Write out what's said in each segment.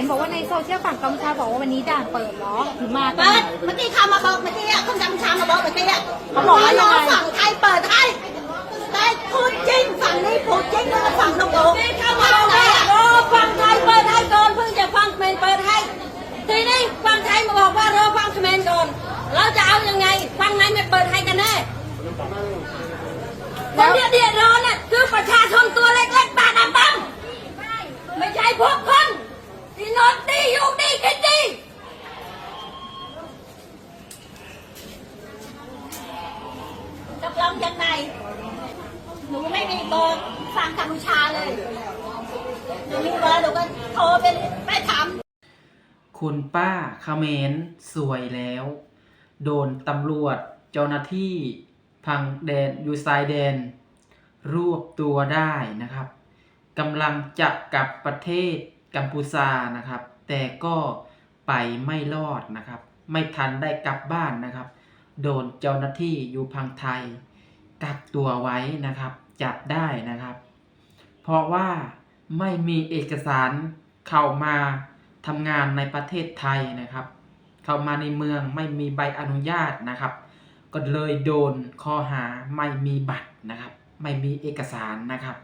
ห็นบอกว่าในโซเชียลฝั่งกัมพูชาบอกว่าวันนี้ด่านเปิดเหรอถึงมากันเปิดเมื่อกี้เขามาบอกเมื่อกี้อะคนกัมพูชามาบอกเมื่อกี้อะเขาบอกว่ายังไง ฝั่งไทยเปิดให้แต่พูดจริงฝั่งนี้พูดจริงแล้วฝั่งน้องโอ๋เข้ามาเลย รอฟังไทยเปิดให้ก่อนเพิ่งจะฟังเขมรเปิดให้ ทีนี้ฟังไทยมาบอกว่ารอฟังเขมรก่อน เราจะเอายังไง ฟังไหนไม่เปิดให้กันแน่คนเดียวเดียดร้อนน่ะคือประชาชนตัวเล็กๆตาดำๆไม่ใช่พวกคนที่นอนดีอยู่ดีกินดี ตกลงยังไงหนู ไม่มีเบอร์ฝั่งกัมพูชาเลยหนูมีเบอร์หนูก็โทรไปไปถาม คุณป้าเขมรสวยแล้ว โดนตำรวจเจ้าหน้าที่พังแดนอยู่ชายแดน รวบตัวได้นะครับกำลังจะกลับประเทศกัมพูชานะครับ แต่ก็ไปไม่รอดนะครับ ไม่ทันได้กลับบ้านนะครับ โดนเจ้าหน้าที่อยู่พังไทยกักตัวไว้นะครับ จับได้นะครับ เพราะว่าไม่มีเอกสารเข้ามาทำงานในประเทศไทยนะครับ เข้ามาในเมืองไม่มีใบอนุญาตนะครับ ก็เลยโดนข้อหาไม่มีบัตรนะครับ ไม่มีเอกสารนะครับ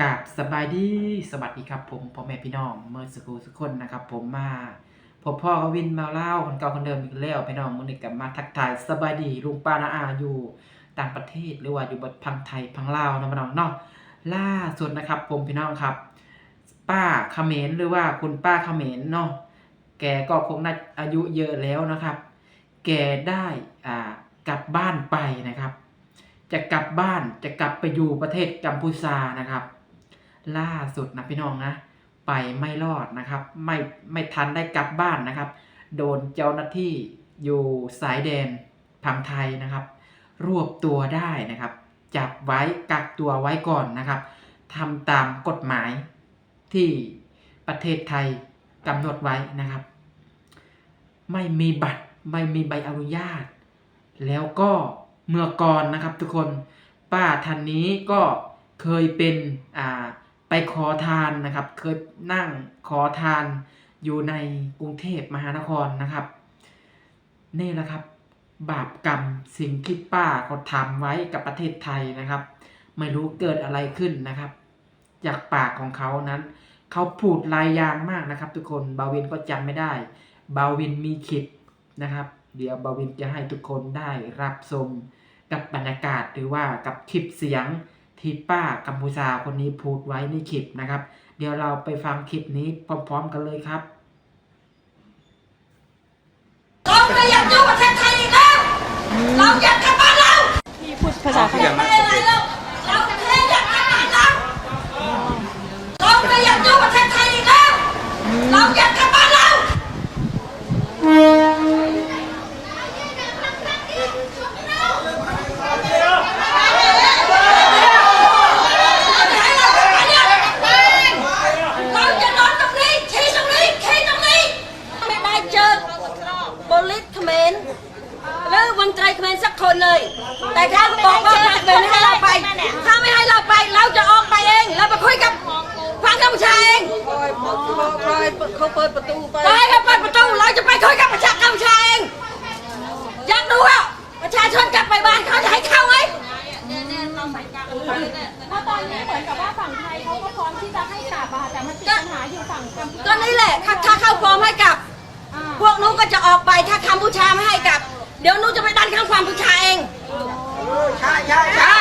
กับสบายดีสวัสดีครับ ผมพ่อแม่พี่น้องเมื่อสักครู่สักคนนะครับ ผมมาพบพ่อกวินมาเล่าคนเก่าคนเดิมอีกแล้วพี่น้องมื้อนี้กลับมาทักทายสบายดีลุงป้านาอาอยู่ ต่างประเทศหรือว่าอยู่บนพังไทยพังลาวนะพี่น้องเนาะล่าสุดนะครับผมพี่น้องครับ ป้าเขมรหรือว่าคุณป้าเขมรเนาะแกก็คงน่าอายุเยอะแล้วนะครับ แกได้อ่ากลับบ้านไปนะครับ จะกลับบ้านจะกลับไปอยู่ประเทศกัมพูชานะครับ ล่าสุดนะพี่น้องนะไปไม่รอดนะครับ ไม่ไม่ทันได้กลับบ้านนะครับ โดนเจ้าหน้าที่อยู่สายแดนพังไทยนะครับ รวบตัวได้นะครับ จับไว้กักตัวไว้ก่อนนะครับทำตามกฎหมายที่ประเทศไทยกำหนดไว้นะครับ ไม่มีบัตรไม่มีใบอนุญาต แล้วก็เมื่อก่อนนะครับทุกคนป้าท่านนี้ก็เคยเป็นอ่าไปขอทานนะครับ เคยนั่งขอทานอยู่ในกรุงเทพมหานครนะครับ นี่แหละครับ บาปกรรมสิ่งที่ป้าเขาทำไว้กับประเทศไทยนะครับ ไม่รู้เกิดอะไรขึ้นนะครับ จากปากของเขานั้น เขาพูดลายยางมากนะครับ ทุกคนบาวินก็จำไม่ได้ บาวินมีคลิปนะครับ เดี๋ยวบาวินจะให้ทุกคนได้รับชมกับบรรยากาศหรือว่ากับคลิปเสียงที่ป้ากัมพูชาคนนี้พูดไว้ในคลิปนะครับ เดี๋ยวเราไปฟังคลิปนี้พร้อมๆกันเลยครับ เราไม่อยากอยู่ประเทศไทยอีกแล้ว เราอยากกลับบ้านเรา ที่พูดภาษาไทย ไม่อะไรแล้วเราแค่อยากกลับบ้านเราเราไม่อยากอยู่ประเทศไทยอีกแล้ว เราอยากกลับบ้านเรา เราจะนอนตรงนี้ชี้ตรงนี้ขี้ตรงนี้ ไม่ได้เจอโปลิสเขมรหรือวันใจเขมรสักคนเลย แต่เขาบอกว่าทางเขมรให้เราไป ถ้าไม่ให้เราไป เราจะออกไปเองเราไปคุยกับฟังกัมพูชาเองเขาเปิดประตูไปได้เขาเปิดประตู เราจะไปคุยกับประชากัมพูชาเอง อยากรู้ว่าประชาชนกลับไปบ้านเขาจะให้เข้าไหมเพราะตอนนี้เหมือนกับว่าฝั่งไทยเขาก็พร้อมที่จะให้กลับอะค่ะแต่มันติดปัญหาอยู่ฝั่งกัมพูชาก็นี่แหละถ้าถ้าเข้าฟอร์มให้กลับ พวกนู้ก็จะออกไปถ้ากัมพูชาไม่ให้กลับ เดี๋ยวนู้จะไปดันข้างกัมพูชาเอง ใช่ใช่ใช่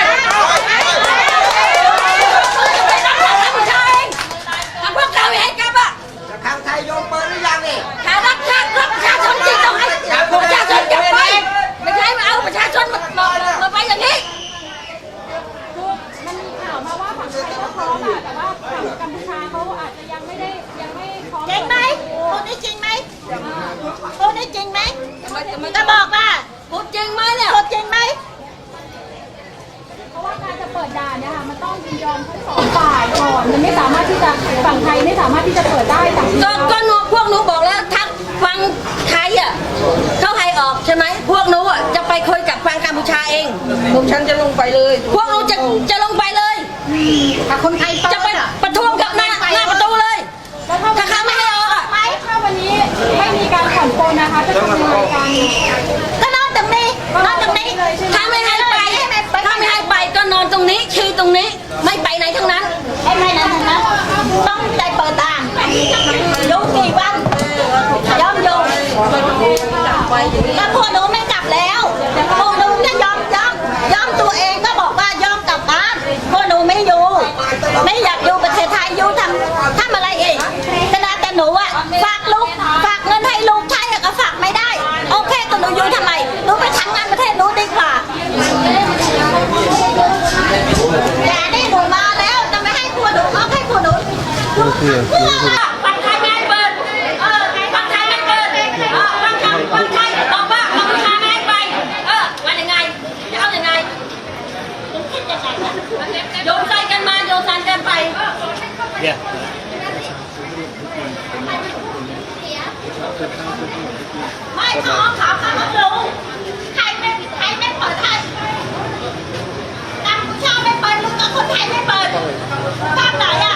ไปดันข้างกัมพูชาเจ้าพวกเราไม่ให้กลับอะทางไทยยอมเปิดหรือยังนี่ถ้ารักชาติรักประชาชนจริงต้องให้ประชาชนกลับไปไม่ใช่มาเอาประชาชนมามาไปอย่างนี้มันมีข่าวมาว่าฝั่งไทยก็พร้อมแต่ว่าฝั่งกัมพูชาเขาอาจจะยังไม่ได้ยังไม่พร้อมจริงไหมพูดนี่จริงไหมพูดนี่จริงไหมจะบอกว่าพูดจริงไหมเนี่ยพูดจริงไหม เพราะว่าการจะเปิ ดด่านเนี่ยค่ะมันต้องยินยอมทั้งสองฝ่ายก่อนมันไม่สามารถที่จะฝั่งไทยไม่สามารถที่จะเปิดได้ฝั่งก็ก็หนูพวกหนูบอกแล้วทักฟังไทยอะเขาให้ออกใช่ไหมพวกหนูอะจะไปคุยกับฟังกัมพูชาเอง พวกฉันจะลงไปเลย พวกหนูจะจะลงไปเลยถ้าคนไทยเปิดจะไป เคฝั่งไทยไม่เปิดเออฝั่งไทยไม่เปิดเออฟังไทยฝั่งไทยบอกว่าฝั่งไทยไม่ไปเออวันยังไงจะเอายังไงโยนใจกันมาโยนใส่กันไปเนี่ยไม่ขอขาวขาวลุงใครไม่ใครไม่เปิดไทยกัมพูชาไม่เปิดลุงก็คนไทยไม่เปิดภาคไหนอะ